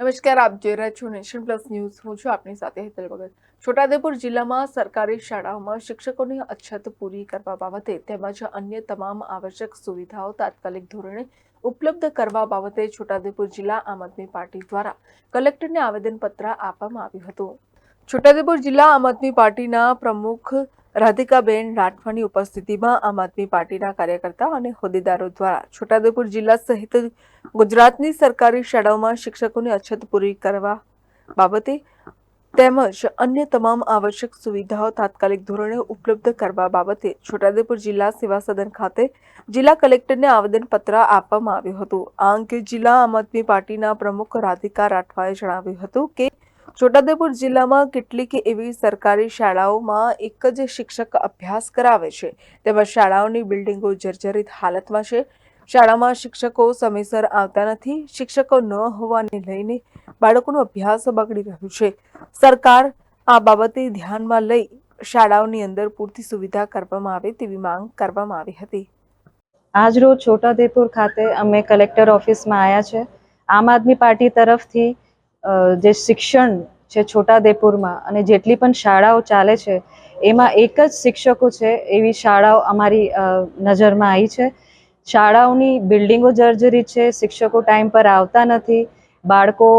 નમસ્કાર, આપ જોઈ રહ્યા છો નેશન પ્લસ ન્યૂઝ. હું છું આપની સાથે હેતલ ભગત. છોટાઉદેપુર જિલ્લામાં સરકારી શાળાઓમાં શિક્ષકોની અછત પૂરી કરવા બાબતે તેમજ અન્ય તમામ આવશ્યક સુવિધાઓ તાત્કાલિક ધોરણે ઉપલબ્ધ કરવા બાબતે છોટાઉદેપુર જિલ્લા આમ આદમી પાર્ટી દ્વારા કલેક્ટરને આવેદનપત્ર આપવામાં આવ્યું હતું. છોટાઉદેપુર જિલ્લા આમ આદમી પાર્ટીના પ્રમુખ રાધિકાબેન રાઠવાની ઉપસ્થિતિમાં આમ આદમી પાર્ટીના કાર્યકર્તા અને હોદ્દેદારો દ્વારા છોટાઉદેપુર જિલ્લા સહિત ગુજરાતની સરકારી શાળાઓમાં શિક્ષકોની અછત પૂરી કરવા બાબતે તેમજ અન્ય તમામ આવશ્યક સુવિધાઓ તાત્કાલિક ધોરણે ઉપલબ્ધ કરવા બાબતે છોટાઉદેપુર જિલ્લા સેવા સદન ખાતે જિલ્લા કલેક્ટરને આવેદનપત્ર આપવામાં આવ્યું હતું. આ અંગે જિલ્લા આમ આદમી પાર્ટીના પ્રમુખ રાધિકા રાઠવાએ જણાવ્યું હતું કે છોટાઉદેપુર જિલ્લામાં કેટલીક એવી સરકારી શાળાઓમાં એક જ શિક્ષક અભ્યાસ કરાવે છે. તેમજ શાળાઓની બિલ્ડિંગો જર્જરિત હાલતમાં છે. શાળામાં શિક્ષકો સમયસર આવતા નથી. શિક્ષકો ન હોવાને લઈને બાળકોનો અભ્યાસ બગડી રહ્યું છે. સરકાર આ બાબતે ધ્યાનમાં લઈ શાળાઓની અંદર પૂરતી સુવિધા કરવામાં આવે તેવી માંગ કરવામાં આવી હતી. આજરોજ છોટાઉદેપુર ખાતે અમે કલેક્ટર ઓફિસમાં આવ્યા છે. આમ આદમી પાર્ટી તરફથી જે શિક્ષણ છે છોટાદેપુરમાં અને જેટલી પણ શાળાઓ ચાલે છે, એમાં એક જ શિક્ષકો છે એવી શાળાઓ અમારી નજરમાં આવી છે. શાળાઓની બિલ્ડિંગો જર્જરી છે, શિક્ષકો ટાઈમ પર આવતા નથી, બાળકો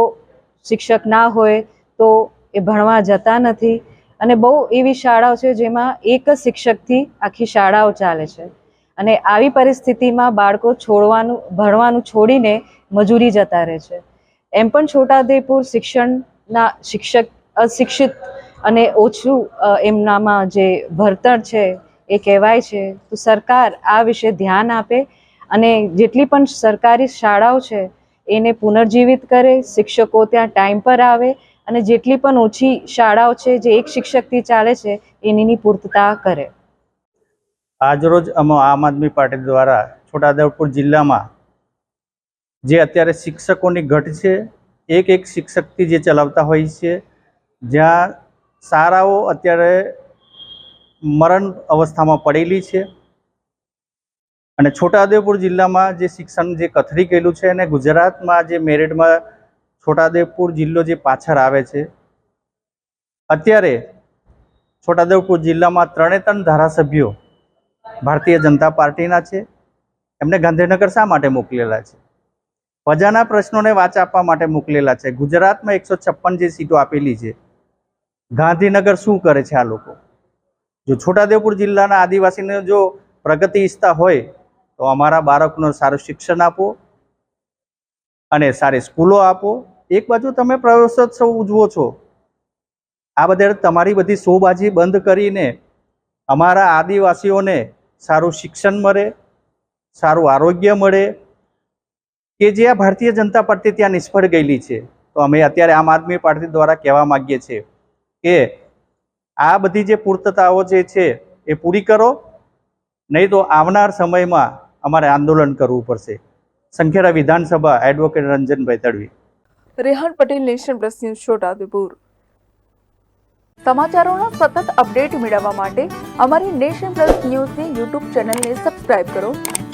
શિક્ષક ના હોય તો એ ભણવા જતા નથી અને બહુ એવી શાળાઓ છે જેમાં એક જ શિક્ષકથી આખી શાળાઓ ચાલે છે. અને આવી પરિસ્થિતિમાં બાળકો છોડવાનું, ભણવાનું છોડીને મજૂરી જતા રહે છે. એમ પણ છોટાઉદેપુર શિક્ષણના શિક્ષક અશિક્ષિત અને ઓછું એમનામાં જે ભણતર છે એ કહેવાય છે. તો સરકાર આ વિશે ધ્યાન આપે અને જેટલી પણ સરકારી શાળાઓ છે એને પુનર્જીવિત કરે, શિક્ષકો ત્યાં ટાઈમ પર આવે અને જેટલી પણ ઓછી શાળાઓ છે જે એક શિક્ષકથી ચાલે છે એનીની પૂર્તતા કરે. આજરોજ આમ આદમી પાર્ટી દ્વારા છોટાઉદેપુર જિલ્લામાં જે અત્યારે શિક્ષકોની ઘટ છે, એક એક શિક્ષકથી જે ચલાવતા હોય છે, જ્યાં શાળાઓ અત્યારે મરણ અવસ્થામાં પડેલી છે. અને છોટાઉદેપુર જિલ્લામાં જે શિક્ષણ જે કથળી ગયેલું છે અને ગુજરાતમાં જે મેરિટમાં છોટાઉદેપુર જિલ્લો જે પાછળ આવે છે. અત્યારે છોટાઉદેપુર જિલ્લામાં ત્રણે ત્રણ ધારાસભ્યો ભારતીય જનતા પાર્ટીના છે. એમને ગાંધીનગર શા માટે મોકલેલા છે? પ્રજાના પ્રશ્નોને વાચ આપવા માટે મોકલેલા છે. ગુજરાતમાં એકસો છપ્પન જે સીટો આપેલી છે, ગાંધીનગર શું કરે છે આ લોકો? જો છોટાદેવપુર જિલ્લાના આદિવાસીને જો પ્રગતિ ઈચ્છતા હોય, તો અમારા બાળકનું સારું શિક્ષણ આપો અને સારી સ્કૂલો આપો. એક બાજુ તમે પ્રવેશોત્સવ ઉજવો છો, આ બધા તમારી બધી શોબાજી બંધ કરીને અમારા આદિવાસીઓને સારું શિક્ષણ મળે, સારું આરોગ્ય મળે કે જે આ ભારતીય જનતા પાર્ટી ત્યાં નિષ્ફળ ગયેલી છે. તો અમે અત્યારે આમ આદમી પાર્ટી દ્વારા કહેવા માગીએ છીએ કે આ બધી જે પૂર્તતાઓ જે છે એ પૂરી કરો, નહીં તો આવનાર સમયમાં અમારે આંદોલન કરવું પડશે. સંખેડા વિધાનસભા advocate Ranjanbhai Tadvi. Rehan Patel, nation plus news, Chhotaudepur. સમાચારોના સતત અપડેટ મેળવવા માટે અમારી નેશન પ્લસ ન્યૂઝની યુટ્યુબ ચેનલને સબસ્ક્રાઇબ કરો.